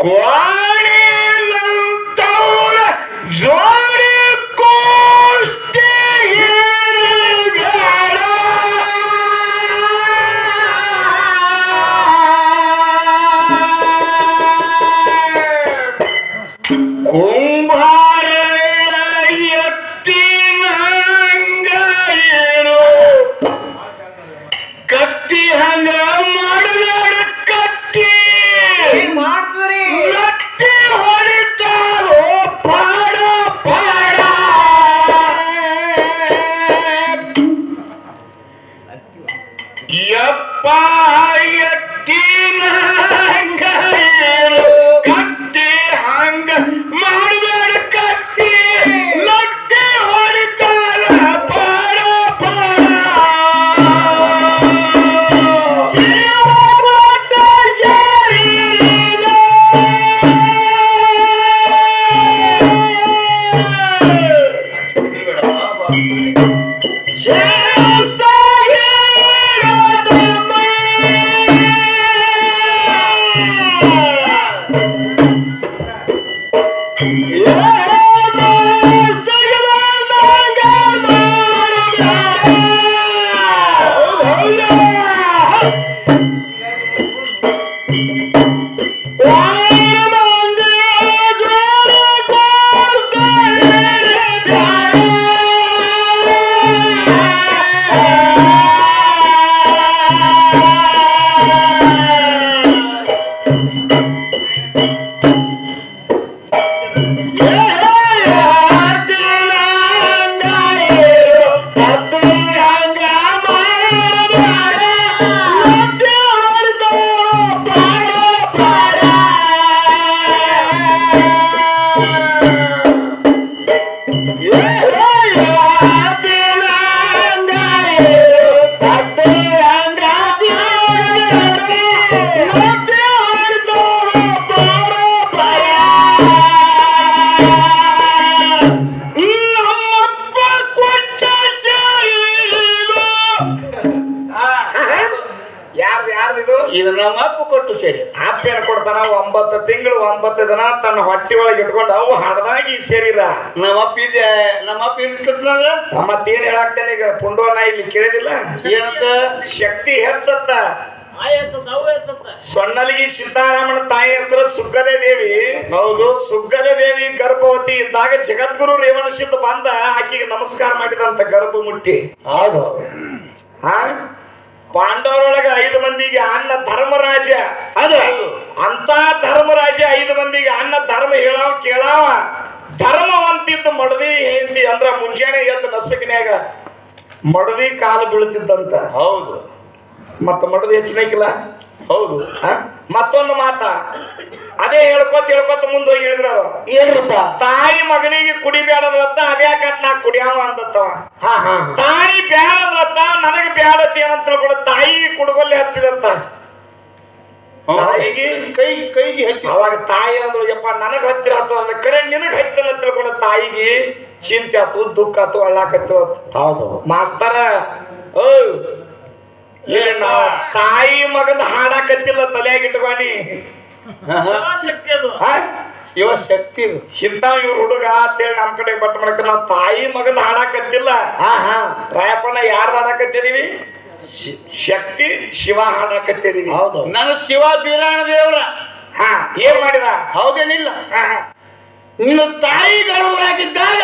Qual? ಹೊಟ್ಟಿ ಒಳಗೆ ಇಟ್ಕೊಂಡು ಅವು ಹಡದಾಗಿ ಸೇರಿರ ನಮ್ಮ ಅಪ್ಪ ಇದೆ ನಮ್ಮ ಅಪ್ಪ ಇರ್ತದ್ನಲ್ಲ? ಮತ್ತೇನ್ ಹೇಳಾಕ್ತೇನೆ ಈಗ ಪುಂಡವನ್ನ ಇಲ್ಲಿ ಕೇಳಿದಿಲ್ಲ? ಏನಂತ? ಶಕ್ತಿ ಹೆಚ್ಚತ್ತ. ಸೊಣ್ಣಲಿಗಿ ಸಿದ್ದಾರಾಮನ ತಾಯಿ ಹೆಸರು ಸುಗ್ಗಲೆ ದೇವಿ. ಹೌದು. ಸುಗ್ಗಲೆ ದೇವಿ ಗರ್ಭವತಿ ಇದ್ದಾಗ ಜಗದ್ಗುರು ರೇವಣ ಸಿದ್ಧ ಬಂದ ಆಕೆಗೆ ನಮಸ್ಕಾರ ಮಾಡಿದಂತ ಗರ್ಭ ಮುಟ್ಟಿ ಹೌದು. ಹಾ ಪಾಂಡವರೊಳಗ ಐದು ಮಂದಿಗೆ ಅನ್ನ ಧರ್ಮರಾಜ ಅದು ಅಂತ ಧರ್ಮರಾಜ ಐದು ಮಂದಿಗೆ ಅನ್ನ ಧರ್ಮ ಹೇಳಾವ ಕೇಳಾವ. ಧರ್ಮವಂತಿದ್ದು ಮಡದಿ ಹೆಂಡತಿ ಅಂದ್ರ ಮುಂಜಾನೆ ಎದ್ದು ನಸಕಿನ್ಯಾಗ ಮಡದಿ ಕಾಲು ಬೀಳ್ತಿದ್ದಂತ. ಹೌದು. ಮತ್ತ ಮಡದಿ ಹೆಚ್ಚಿನಕ್ಕಿಲ್ಲ ಹೌದು. ಮತ್ತೊಂದು ಮಾತ. ಅದೇ ಹೇಳ್ಕೊತ ಹೇಳ್ಕೊತ ಮುಂದೋಗಿ ಹೋಗಿ ಹೇಳಿದ್ರ. ಏನ್ರಪ್ಪ? ತಾಯಿ ಮಗನಿಗೆ ಕುಡಿಬೇಡದ್ರತ್ತ ಅದ್ಯಾಕತ್ ನಾ ಕುಡಿಯಾವ ಹಾ ತಾಯಿ ಬ್ಯಾಡದ್ರತ್ತ ನನಗೆ ಬ್ಯಾಡತಿ ಏನಂತ ಕೂಡ ತಾಯಿಗೆ ಕುಡುಗೊಲ್ಲಿ ಹಚ್ಚಿದಂತ. ತಾಯಿಗೆ ಕೈ ಕೈಗೆ ಹಚ್ಚಿ. ಅವಾಗ ತಾಯಿ ಅಂದ್ರು ಯಪ್ಪ ನನಗ ಹತ್ತಿರ ಆತು ಅಂದ್ರೆ ಕರೆ ನಿನಗ ಹತ್ತಿರ ಅಂತ ತಿಳ್ಕೊಂಡು ತಾಯಿಗೆ ಚಿಂತೆ ಆತು ದುಃಖ ಆತು ಅಳ್ಳಾಕತ್ತು ಹೌದು. ಮಾಸ್ತರ ಓ ಏನ ತಾಯಿ ಮಗನ ಹಾಡಾಕತ್ತಿಲ್ಲ ತಲೆಯಾಗ ಇಟ್ಕೊನಿ ಹಾ? ಇವ ಶಕ್ತಿ ಇಂತ ಇವ್ರ ಹುಡುಗ ಅಂತೇಳಿ ನಮ್ ಕಡೆ ಬಟ್ ಮಾಡಕ ನಾವ್ ತಾಯಿ ಮಗನ ಹಾಡಾಕತ್ತಿಲ್ಲ. ಹಾ ಹಾ. ರಾಯಪ್ಪನ ಯಾರು ಹಾಡಾಕತ್ತಿದೀವಿ? ಶಿ- ಶಕ್ತಿ ಶಿವ ಹಾಡಾಕತ್ತಿದೀವಿ. ಹೌದು. ನನ್ನ ಶಿವ ಬೀರಾಣ ದೇವ್ರ ಹ. ಏನ್ ಮಾಡಿದ? ಹೌದೇನಿಲ್ಲ. ಹಾ, ಹಾ. ನಿನ್ನ ತಾಯಿ ಗರ್ಭವಾಗಿದ್ದಾಗ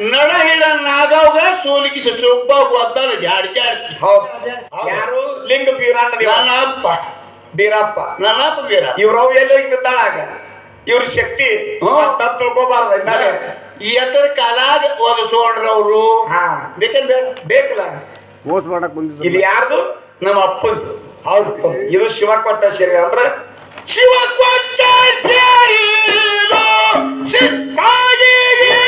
ನಡ ಹಿಡ ನಾಗವ್ಗ ಸೋಲಿಕಿದ ಸೊಪ್ಪ ಒದ್ದಾನ ಜಾಡಿ ಜಾಡಿ. ಹೌದು. ಯಾರು? ಲಿಂಗ ಬೀರಣ್ಣ. ನನ್ನ ಅಪ್ಪ. ಬೀರಪ್ಪ. ನನ್ನ ಅಪ್ಪ ಬೀರ. ಇವ್ರವ್ ಎಲ್ಲಿ ಹಿಂಗ ಬಿದ್ದಾಳಾಗ ಇವ್ರ ಶಕ್ತಿ. ತಪ್ಪು ತಿಳ್ಕೊಬಾರ್ದು. ಈ ಎತ್ತರ ಕಾಲಾಗ ಒದಸೋಣ್ರ ಅವರು. ಬೇಡ. ಬೇಕಲ್ಲ? ಮೋಸ ಮಾಡಕ್ ಬಂದಿದ್ರು ಇದು ಯಾರ್ದು? ನಮ್ಮ ಅಪ್ಪಂದು. ಹೌದು. ಇದು ಶಿವ ಕೊಟ್ಟ ಶರೀರ ಅಂದ್ರೆ? ಶಿವ ಕೊಟ್ಟ 是八一的。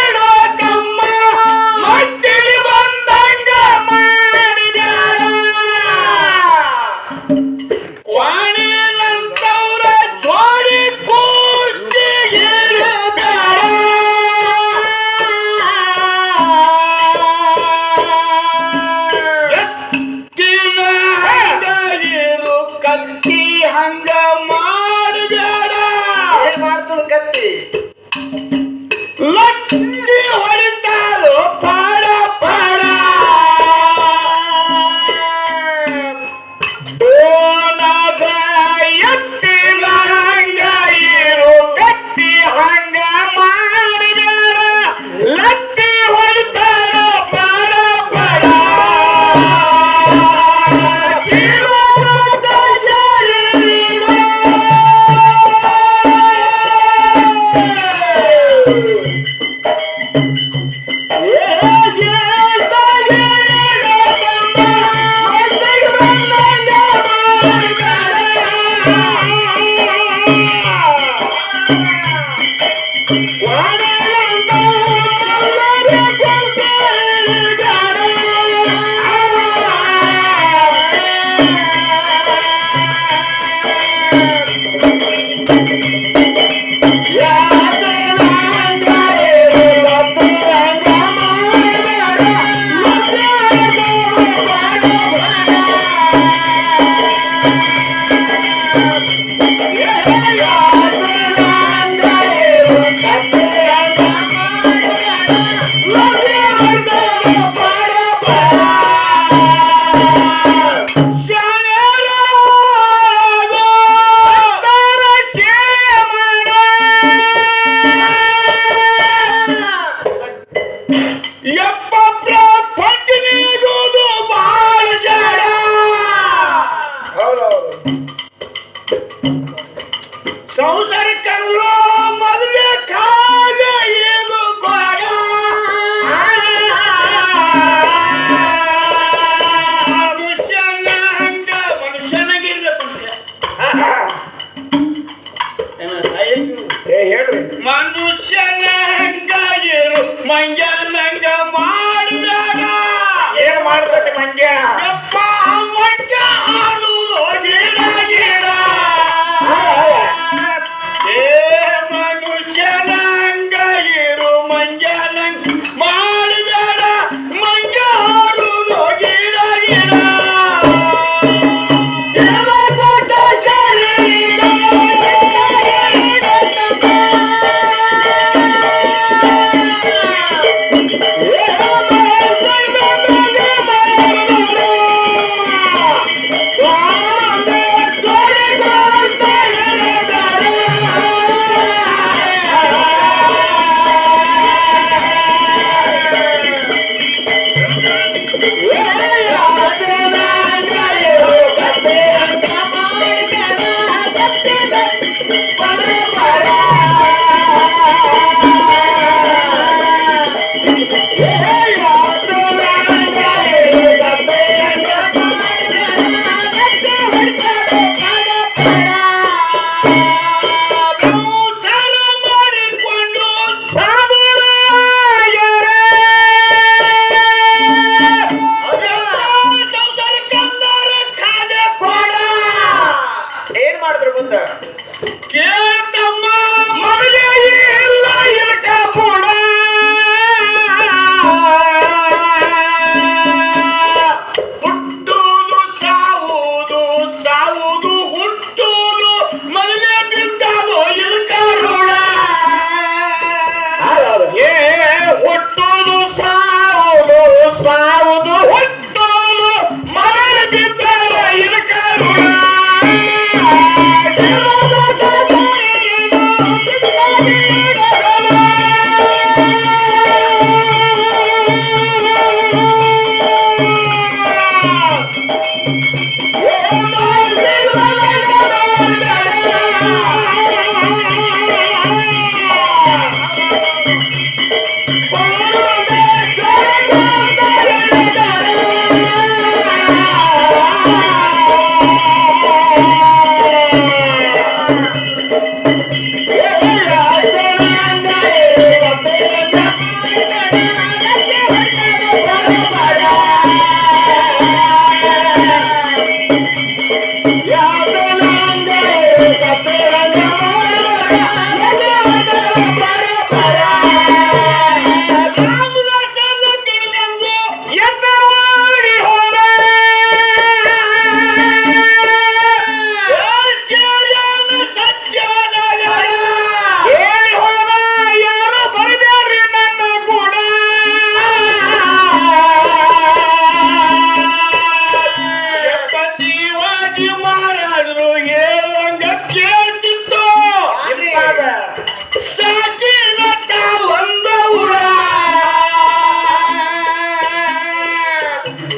Thank you.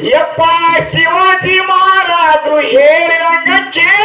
ಯಪ್ಪ ಶಿವಾಜಿ ಮಹಾರಾಜರು ಹೇಳಿದಂಗ ಕೇಳಿ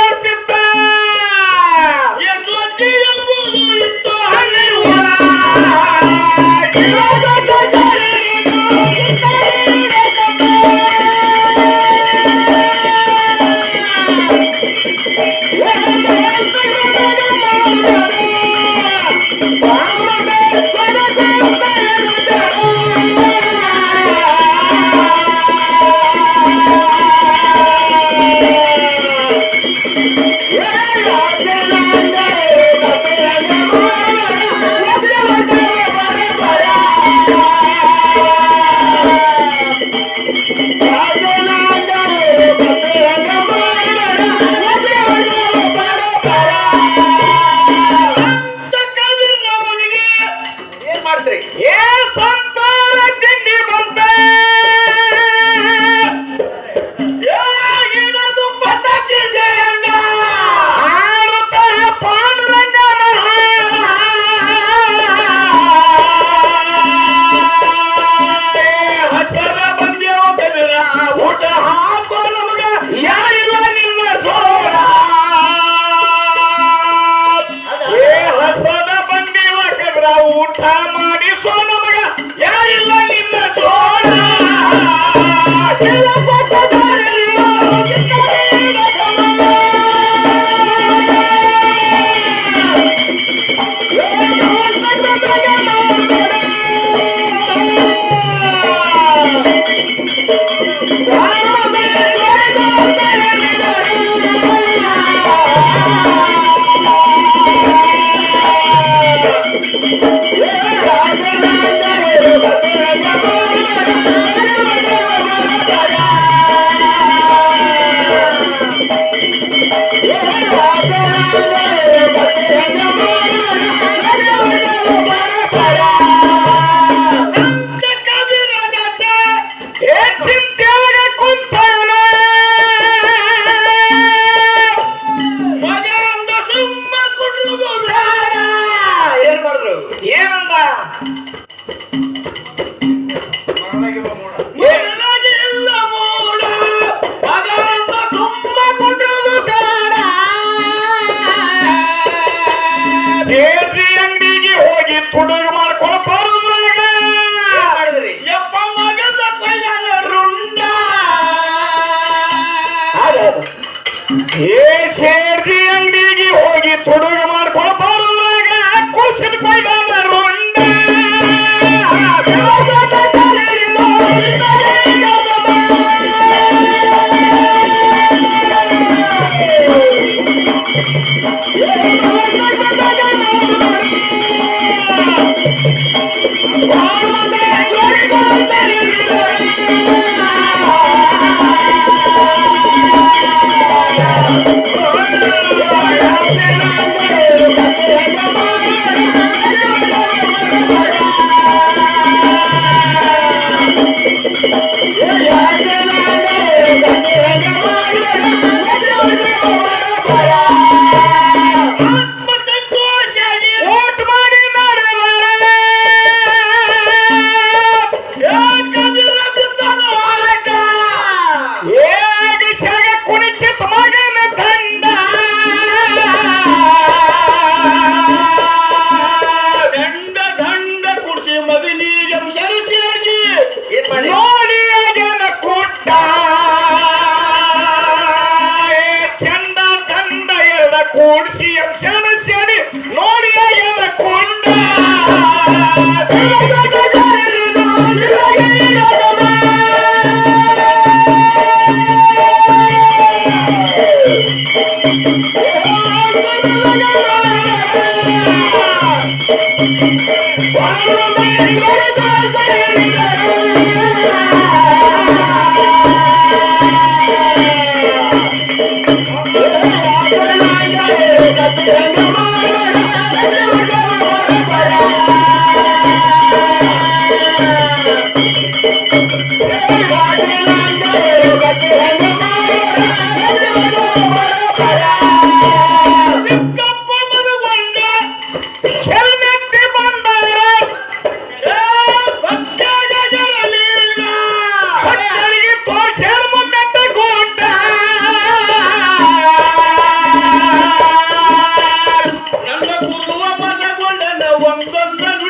ಕೂಡಿಸಿ ಸೇರಿ ನೋಡಿಯ ನೋಡಿ ಜನ ಕೊಂಡ. వందల